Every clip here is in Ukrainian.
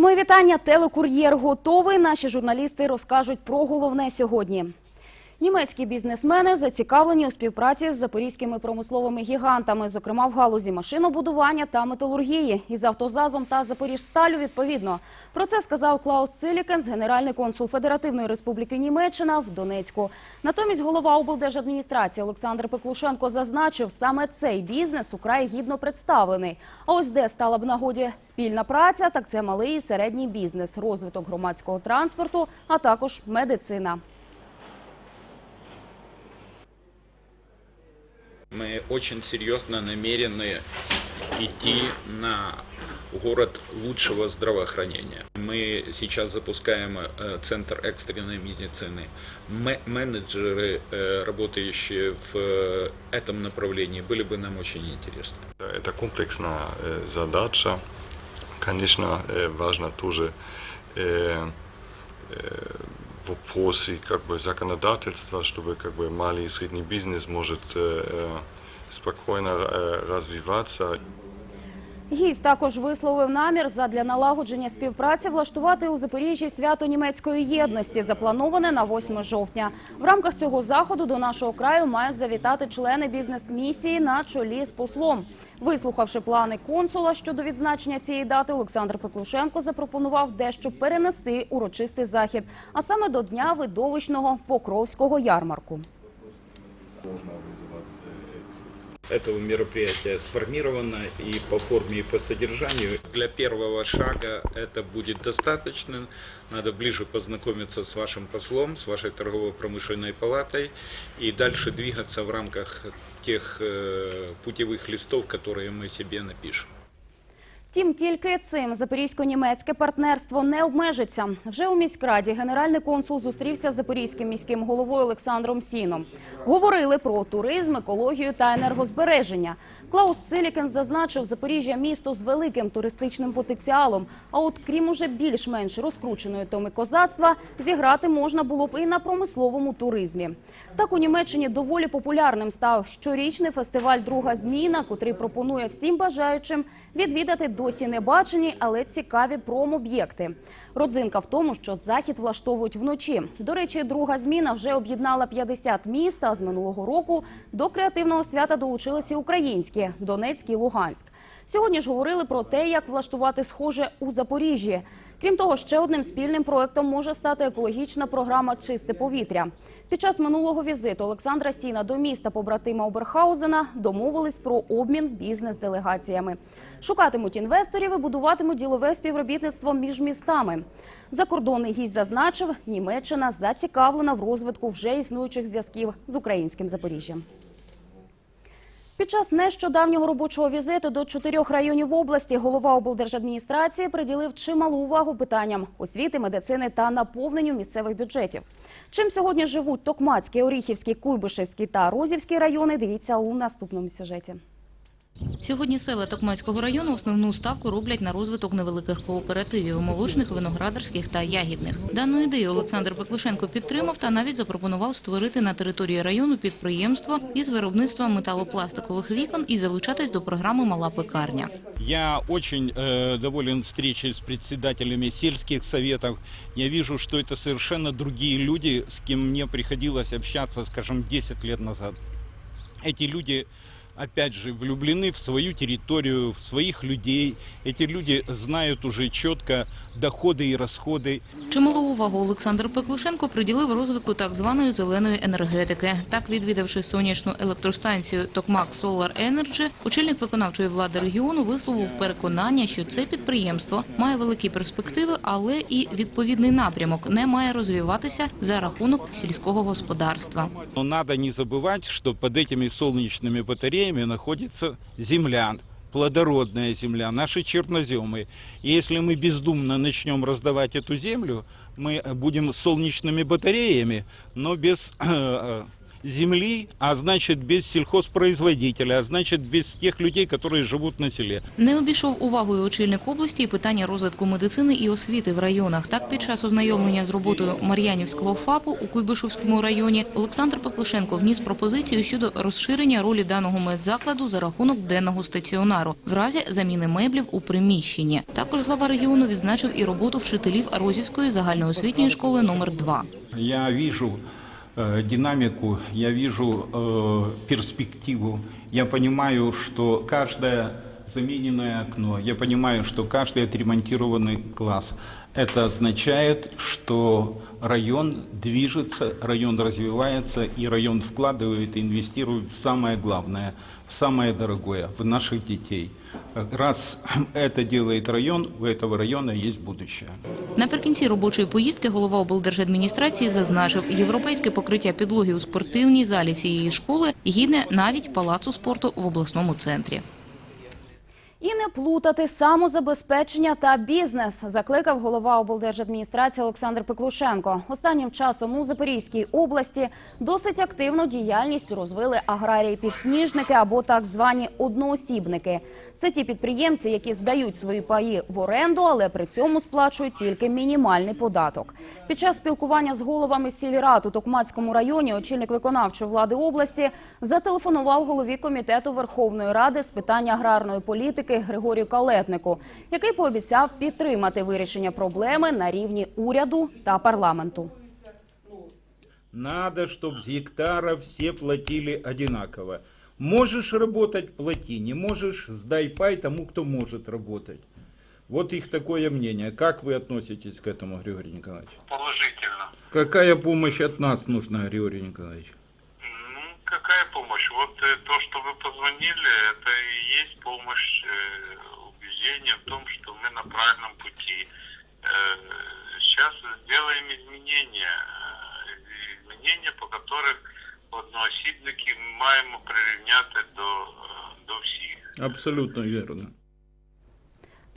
Мої вітання. Телекур'єр готовий. Наші журналісти розкажуть про головне сьогодні. Німецькі бізнесмени зацікавлені у співпраці з запорізькими промисловими гігантами, зокрема в галузі машинобудування та металургії, із автозазом та Запоріжсталю відповідно. Про це сказав Клаус Цилікенс, генеральний консул Федеративної Республіки Німеччина в Донецьку. Натомість голова облдержадміністрації Олександр Пеклушенко зазначив, саме цей бізнес украй гідно представлений. А ось де стала б нагоді спільна праця, так це малий і середній бізнес, розвиток громадського транспорту, а також медицина. Мы очень серьезно намерены идти на город лучшего здравоохранения. Мы сейчас запускаем э, центр экстренной медицины. Ме- Менеджеры, э, работающие в э, этом направлении, были бы нам очень интересны. Это комплексная задача. Конечно, важно тоже вопросы как бы законодательства, чтобы как бы малый и средний бизнес может э, э, спокойно э, развиваться. Гість також висловив намір задля налагодження співпраці влаштувати у Запоріжжі свято німецької єдності, заплановане на 8 жовтня. В рамках цього заходу до нашого краю мають завітати члени бізнес-місії на чолі з послом. Вислухавши плани консула щодо відзначення цієї дати, Олександр Пеклушенко запропонував дещо перенести урочистий захід, а саме до дня видовищного покровського ярмарку Этого мероприятия сформировано и по форме, и по содержанию. Для первого шага это будет достаточно. Надо ближе познакомиться с вашим послом, с вашей торгово-промышленной палатой и дальше двигаться в рамках тех э, путевых листов, которые мы себе напишем. Втім, тільки цим запорізько-німецьке партнерство не обмежиться. Вже у міськраді генеральний консул зустрівся з запорізьким міським головою Олександром Сіном. Говорили про туризм, екологію та енергозбереження. Клаус Цилікен зазначив, Запоріжжя місто з великим туристичним потенціалом. А от крім уже більш-менш розкрученої томи козацтва, зіграти можна було б і на промисловому туризмі. Так у Німеччині доволі популярним став щорічний фестиваль Друга зміна, котрий пропонує всім бажаючим відвідати досі не бачені, але цікаві промоб'єкти. Родзинка в тому, що захід влаштовують вночі. До речі, друга зміна вже об'єднала 50 міст, а з минулого року до креативного свята долучилися українські Донецьк і Луганськ. Сьогодні ж говорили про те, як влаштувати схоже у Запоріжжі. Крім того, ще одним спільним проектом може стати екологічна програма Чисте повітря. Під час минулого візиту Олександра Сіна до міста побратима Оберхаузена домовились про обмін бізнес-делегаціями. Шукатимуть інвесторів і будуватимуть ділове співробітництво між містами. Закордонний гість зазначив, Німеччина зацікавлена в розвитку вже існуючих зв'язків з українським Запоріжжям. Під час нещодавнього робочого візиту до чотирьох районів області голова облдержадміністрації приділив чималу увагу питанням освіти, медицини та наповненню місцевих бюджетів. Чим сьогодні живуть Токмацький, Оріхівський, Куйбишевський та Розівський райони, дивіться у наступному сюжеті. Сьогодні села Токмацького району основну ставку роблять на розвиток невеликих кооперативів – молочних, виноградарських та ягідних. Дану ідею Олександр Пеклушенко підтримав та навіть запропонував створити на території району підприємство із виробництва металопластикових вікон і залучатись до програми «Мала пекарня». Я очень э, доволен встречей с председателями сельских советов. Я вижу, что это совершенно другие люди, с кем мне приходилось общаться, скажем, 10 лет назад. Эти люди, опять же, влюблены в свою территорию, в своих людей. Эти люди знают уже четко доходы и расходы. Чималу увагу Олександр Пеклушенко приділив розвитку так званої зеленої енергетики. Так, відвідавши сонячну електростанцію Токмак Solar Energy, очільник виконавчої влади регіону висловив переконання, що це підприємство має великі перспективи, але і відповідний напрямок не має розвиватися за рахунок сільського господарства. Но надо не забывать, что под этими солнечными батареями находится земля, плодородная земля, наши черноземы. И если мы бездумно начнем раздавать эту землю, мы будем с солнечными батареями, но без э, земли, а значит без сельхозпроизводителя, а значит без тех людей, которые живут на селе. Не обійшов увагою очільник області і питання розвитку медицини і освіти в районах. Так, під час ознайомлення з роботою Мар'янівського ФАПу у Куйбишевському районі Олександр Пеклушенко вніс пропозицію щодо розширення ролі даного медзакладу за рахунок денного стаціонару в разі заміни меблів у приміщенні. Також глава регіону відзначив і роботу вчителів Арозівської загальноосвітньої школи номер 2 Я вижу динамику, я вижу э, перспективу, я понимаю, что каждое замененное окно, я понимаю, что каждый отремонтированный класс, это означает, что район движется, район развивается, и район вкладывает и инвестирует в самое главное, в самое дорогое, в наших детей. Раз это делает район, у этого района есть будущее. Наприкінці робочої поїздки голова облдержадміністрації зазначив, європейське покриття підлоги у спортивній залі цієї школи гідне навіть палацу спорту в обласному центрі. І не плутати самозабезпечення та бізнес, закликав голова облдержадміністрації Олександр Пеклушенко. Останнім часом у Запорізькій області досить активну діяльність розвили аграрії-підсніжники або так звані одноосібники. Це ті підприємці, які здають свої паї в оренду, але при цьому сплачують тільки мінімальний податок. Під час спілкування з головами сільрад у Токмацькому районі очільник виконавчої влади області зателефонував голові комітету Верховної Ради з питань аграрної політики Григорію Калетнику, який пообіцяв підтримати вирішення проблеми на рівні уряду та парламенту. Надо, чтобы с гектара все платили одинаково. Можешь работать – плати, не можешь – сдай пай тому, кто может работать. Вот их такое мнение. Как вы относитесь к этому, Григорий Николаевич? Положительно. Какая помощь от нас нужна, Григорий Николаевич? Ну, какая помощь? Вот э, то, что вы позвонили, это и есть помощь, э, убеждение в том, что мы на правильном пути. Э, сейчас сделаем изменения, э, изменения, по которых одноосібники маємо прирівняти до, е, до всіх. Абсолютно верно.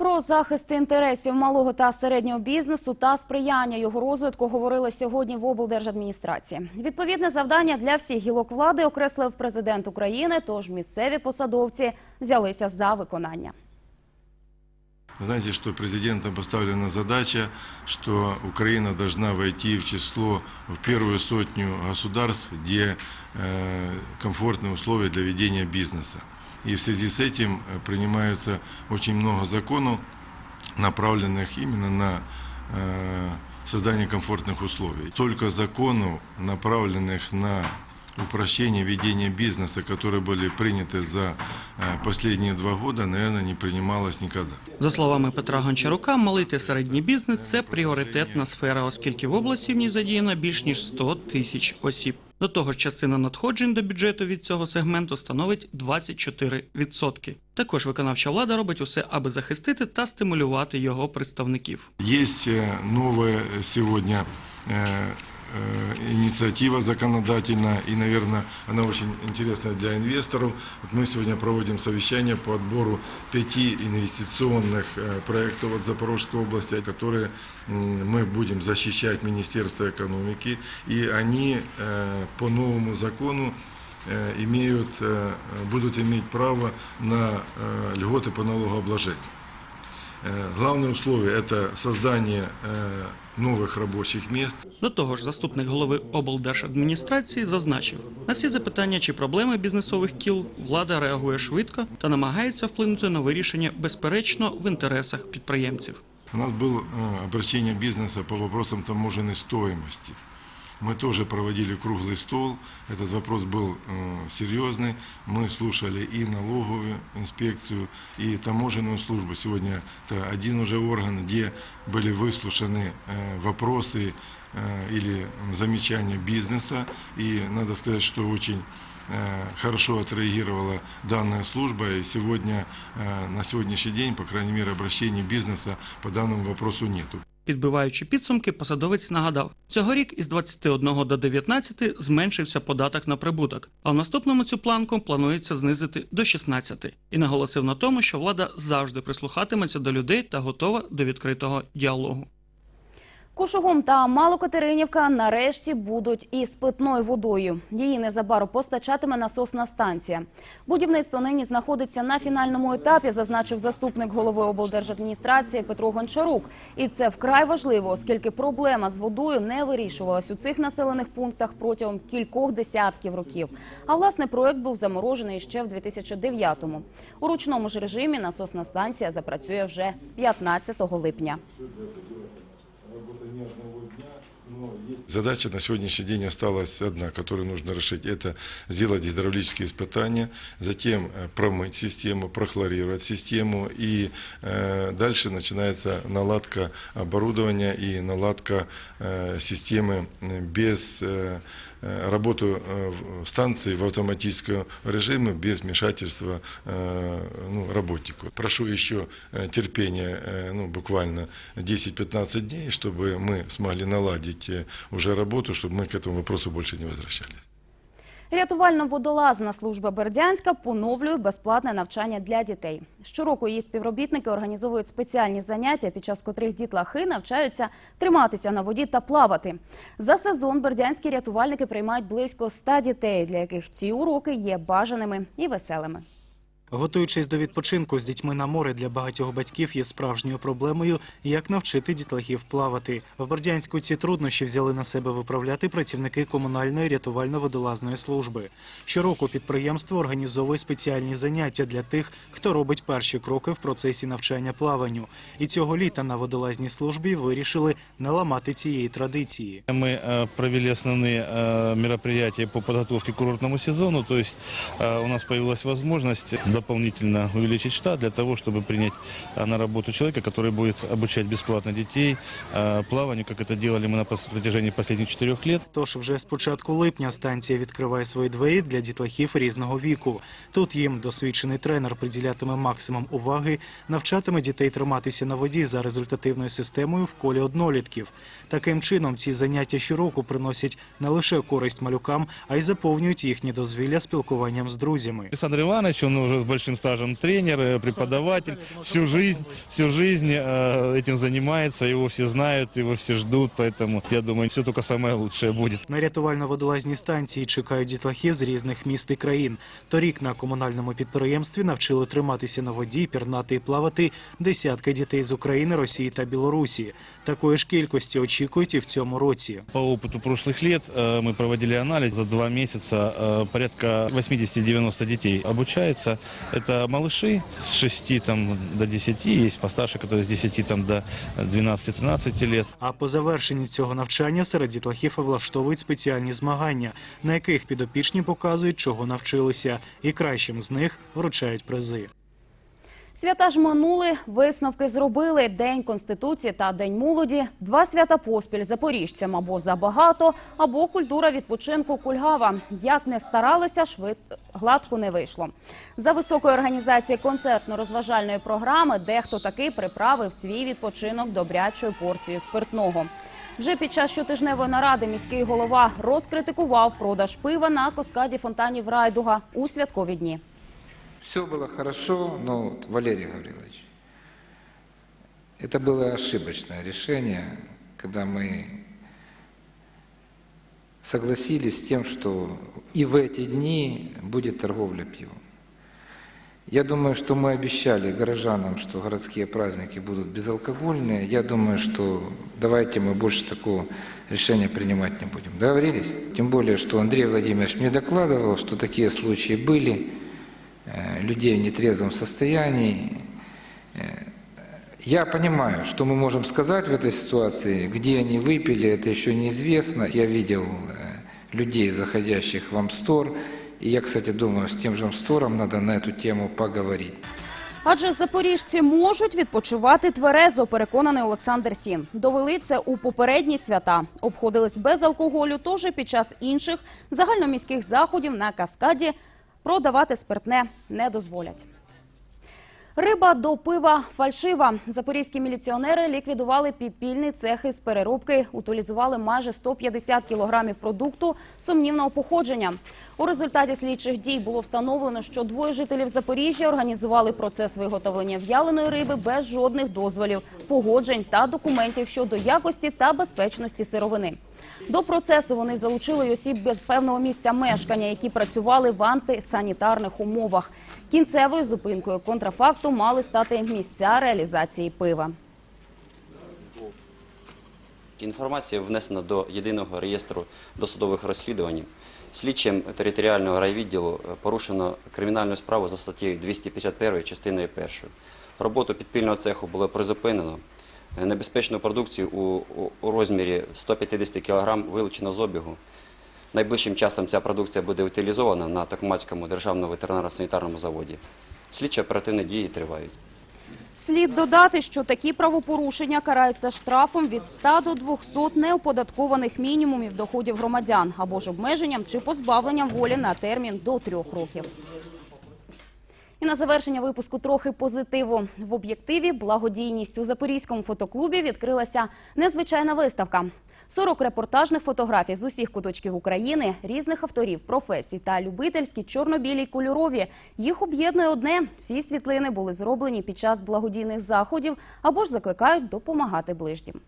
Про захист інтересів малого та середнього бізнесу та сприяння його розвитку говорили сьогодні в облдержадміністрації. Відповідне завдання для всіх гілок влади окреслив президент України, тож місцеві посадовці взялися за виконання. Вы знаете, что президентом поставлена задача, что Украина должна войти в число, в первую сотню государств, где э, комфортные условия для ведения бизнеса. И в связи с этим э, принимается очень много законов, направленных именно на э, создание комфортных условий. Только законов, направленных на упрощение ведения бизнеса, которые были приняты за э, последние два года, наверное, не принималось никогда. За словами Петра Гончарука, малий та середній бізнес це пріоритетна сфера, оскільки в області в ній задіяно більш ніж 100 тисяч осіб. До того ж, частина надходжень до бюджету від цього сегменту становить 24%. Також виконавча влада робить усе, аби захистити та стимулювати його представників. Есть э, новая сегодня э, э, инициатива законодательная, и, наверное, она очень интересная для инвесторов. Вот мы сегодня проводим совещание по отбору пяти инвестиционных э, проектов от Запорожской области, которые м, мы будем защищать Министерство экономики, и они э, по новому закону э, имеют, э, будут иметь право на э, льготы по налогообложению. Э, Главное условие – это создание э, новых рабочих мест. До того ж, заступник голови облдержадміністрації зазначив, на всі запитання чи проблеми бізнесових кіл влада реагує швидко та намагається вплинути на вирішення безперечно в інтересах підприємців. У нас было э, обращение бизнеса по вопросам таможенной стоимости. Мы тоже проводили круглый стол. Этот вопрос был э, серьезный. Мы слушали и налоговую инспекцию, и таможенную службу. Сегодня это один уже орган, где были выслушаны э, вопросы э, или замечания бизнеса. И надо сказать, что очень э, хорошо отреагировала данная служба. И сегодня, э, на сегодняшний день, по крайней мере, обращений бизнеса по данному вопросу нету. Підбиваючи підсумки, посадовець нагадав, цьогорік із 21 до 19 зменшився податок на прибуток, а в наступному цю планку планується знизити до 16. І наголосив на тому, що влада завжди прислухатиметься до людей та готова до відкритого діалогу. Кушугум та Малокатеринівка нарешті будуть із питною водою. Її незабаром постачатиме насосна станція. Будівництво нині знаходиться на фінальному етапі, зазначив заступник голови облдержадміністрації Петро Гончарук. І це вкрай важливо, оскільки проблема з водою не вирішувалась у цих населених пунктах протягом кількох десятків років. А власне проект був заморожений ще в 2009-му. У ручному ж режимі насосна станція запрацює вже з 15 липня. Задача на сегодняшний день осталась одна, которую нужно решить. Это сделать гидравлические испытания, затем э, промыть систему, прохлорировать систему. И э, дальше начинается наладка оборудования и наладка э, системы э, без э, э, работу э, в- станции в автоматическом режиме без вмешательства э, ну, работнику. Прошу еще э, терпения, э, ну, буквально 10-15 дней, чтобы мы смогли наладить э, уже работу, чтобы мы к этому вопросу больше не возвращались. Рятувально-водолазна служба Бердянська поновлює безплатне навчання для дітей. Щороку її співробітники організовують спеціальні заняття, під час котрих дітлахи навчаються триматися на воді та плавати. За сезон бердянські рятувальники приймають близько 100 дітей, для яких ці уроки є бажаними і веселими. Готуючись до відпочинку з дітьми на море для багатьох батьків є справжньою проблемою, як навчити дітлахів плавати. В Бердянську ці труднощі взяли на себе виправляти працівники комунальної рятувально-водолазної служби. Щороку підприємство організовує спеціальні заняття для тих, хто робить перші кроки в процесі навчання плаванню. І цього літа на водолазній службі вирішили не ламати цієї традиції. Мы э, провели основные э, мероприятия по подготовке к курортному сезону, то есть э, у нас появилась возможность дополнительно увеличить штат для того, чтобы принять э, на работу человека, который будет обучать бесплатно детей э, плаванию, как это делали мы на пос- протяжении последних четырех лет. Тож вже з початку липня станція відкриває свої двері для дітлахів різного віку. Тут їм досвідчений тренер приділятиме максимум уваги, навчатиме дітей триматися на воді за результативною системою в колі однолітків. Таким чином, ці заняття щороку приносять не лише користь малюкам, а й заповнюють їхні дозвілля спілкуванням з друзьями. Александр Иванович, он уже с большим стажем тренер, э, преподаватель, всю жизнь, всю жизнь э, этим занимается, его все знают, его все ждут, поэтому я думаю, все только самое лучшее будет. На рятувально-водолазній станції чекають дітлахів з різних міст і країн. Торік на комунальному підприємстві навчили триматися на воді, пірнати і плавати десятки дітей з України, Росії та Білорусі. Такої ж кількості очікують і в цьому році. По опыту прошлых лет э, мы проводили анализ. За два месяца э, порядка 80-90 детей обучается. Это малыши с 6 там, до 10, есть постарше, которые с 10 там, до 12-13 лет. А по завершенні цього навчання серед дітлахів влаштовують спеціальні змагання, на яких підопічні показують, чого навчилися, і кращим з них вручають призи. Свята ж минули, висновки зробили. День Конституції та День молоді. Два свята поспіль запоріжцям або забагато, або культура відпочинку кульгава. Як не старалися, швид... гладко не вийшло. За високої організації концертно-розважальної програми дехто таки приправив свій відпочинок добрячою порцією спиртного. Вже під час щотижневої наради міський голова розкритикував продаж пива на каскаді фонтанів Райдуга у святкові дні. Все было хорошо, но вот Валерий Гаврилович, это было ошибочное решение, когда мы согласились с тем, что и в эти дни будет торговля пивом. Я думаю, что мы обещали горожанам, что городские праздники будут безалкогольные. Я думаю, что давайте мы больше такого решения принимать не будем. Договорились? Тем более, что Андрей Владимирович мне докладывал, что такие случаи были, людей в нетрезвом состоянии. Э, Я понимаю, что мы можем сказать в этой ситуации, где они выпили, это еще неизвестно. Я видел э, людей, заходящих в Амстор, и я, кстати, думаю, с тем же Амстором надо на эту тему поговорить. Адже запоріжці можуть відпочивати тверезо, переконаний Олександр Сін. Довели це у попередні свята. Обходились без алкоголю, тож і під час інших загальноміських заходів на каскаді продавати спиртне не дозволять. Риба до пива фальшива. Запорізькі міліціонери ліквідували підпільний цех із переробки, утилізували майже 150 кілограмів продукту сумнівного походження. У результаті слідчих дій було встановлено, що двоє жителів Запоріжжя організували процес виготовлення в'яленої риби без жодних дозволів, погоджень та документів щодо якості та безпечності сировини. До процесу вони залучили осіб без певного місця мешкання, які працювали в антисанітарних умовах. Кінцевою зупинкою контрафакту мали стати місця реалізації пива. Інформація внесена до єдиного реєстру досудових розслідувань. Слідчим територіального райвідділу порушено кримінальну справу за статтею 251 частиною 1. Роботу підпільного цеху було призупинено. Небезпечну продукцію у розмірі 150 кг вилучено з обігу. Найближчим часом ця продукція буде утилізована на Токмацькому державному ветеринарно-санітарному заводі. Слідчі оперативні дії тривають. Слід додати, що такі правопорушення караються штрафом від 100 до 200 неоподаткованих мінімумів доходів громадян або ж обмеженням чи позбавленням волі на термін до трьох років. І на завершення випуску трохи позитиву. В об'єктиві благодійність у Запорізькому фотоклубі відкрилася незвичайна виставка. 40 репортажних фотографій з усіх куточків України, різних авторів, професій та любительські чорно-білі кольорові. Їх об'єднує одне. Всі світлини були зроблені під час благодійних заходів або ж закликають допомагати ближнім.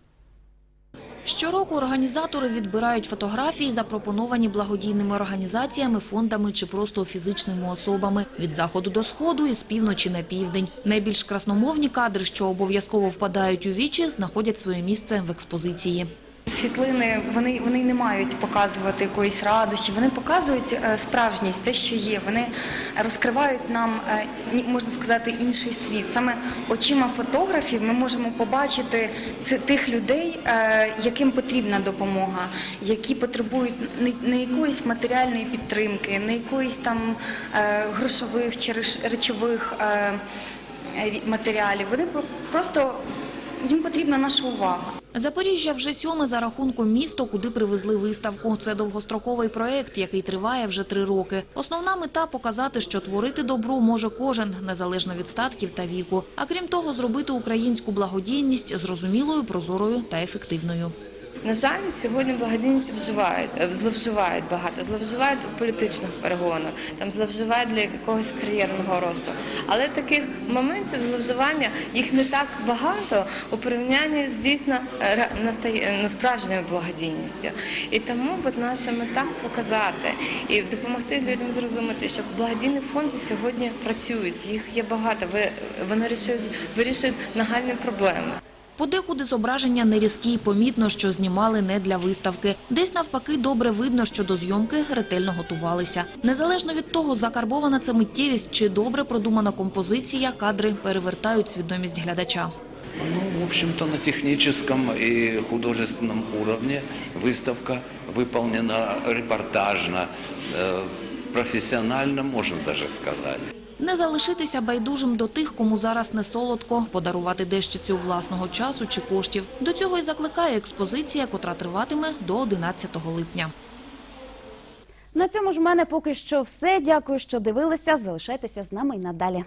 Щороку організатори відбирають фотографії, запропоновані благодійними організаціями, фондами чи просто фізичними особами від заходу до сходу і з півночі на південь. Найбільш красномовні кадри, що обов'язково впадають у вічі, знаходять своє місце в експозиції. Світлини вони, вони не мають показувати якоїсь радощі, вони показують е, справжність, те, що є. Вони розкривають нам, е, можна сказати, інший світ. Саме очима фотографів ми можемо побачити тих людей, е, яким потрібна допомога, які потребують не, не якоїсь матеріальної підтримки, не якоїсь там грошових чи речових матеріалів. Вони про- просто їм потрібна наша увага. Запоріжжя вже сьоме за рахунком місто, куди привезли виставку. Це довгостроковий проєкт, який триває вже три роки. Основна мета – показати, що творити добро може кожен, незалежно від статків та віку. А крім того, зробити українську благодійність зрозумілою, прозорою та ефективною. На жаль, сьогодні благодійність вживають, е, зловживають багато, зловживають у політичних перегонах, там зловживають для якогось кар'єрного росту. Але таких моментів зловживання їх не так багато у порівнянні з дійсно е, настає- е, справжньою благодійністю. І тому от наша мета показати і допомогти людям зрозуміти, що благодійні фонди сьогодні працюють, їх є багато. Вони вирішують нагальні проблеми. Подекуди зображення не різкі, помітно, що знімали не для виставки. Десь навпаки добре видно, що до зйомки ретельно готувалися. Незалежно від того, закарбована це миттєвість чи добре продумана композиція, кадри перевертають свідомість глядача. Ну, в общем-то, на техническом и художественном уровне выставка выполнена репортажно, э, профессионально, можно даже сказать. Не залишитися байдужим до тих, кому зараз не солодко, подарувати дещицю власного часу чи коштів. До цього й закликає експозиція, котра триватиме до 11 липня. На цьому ж в мене поки що все. Дякую, що дивилися. Залишайтеся з нами й надалі.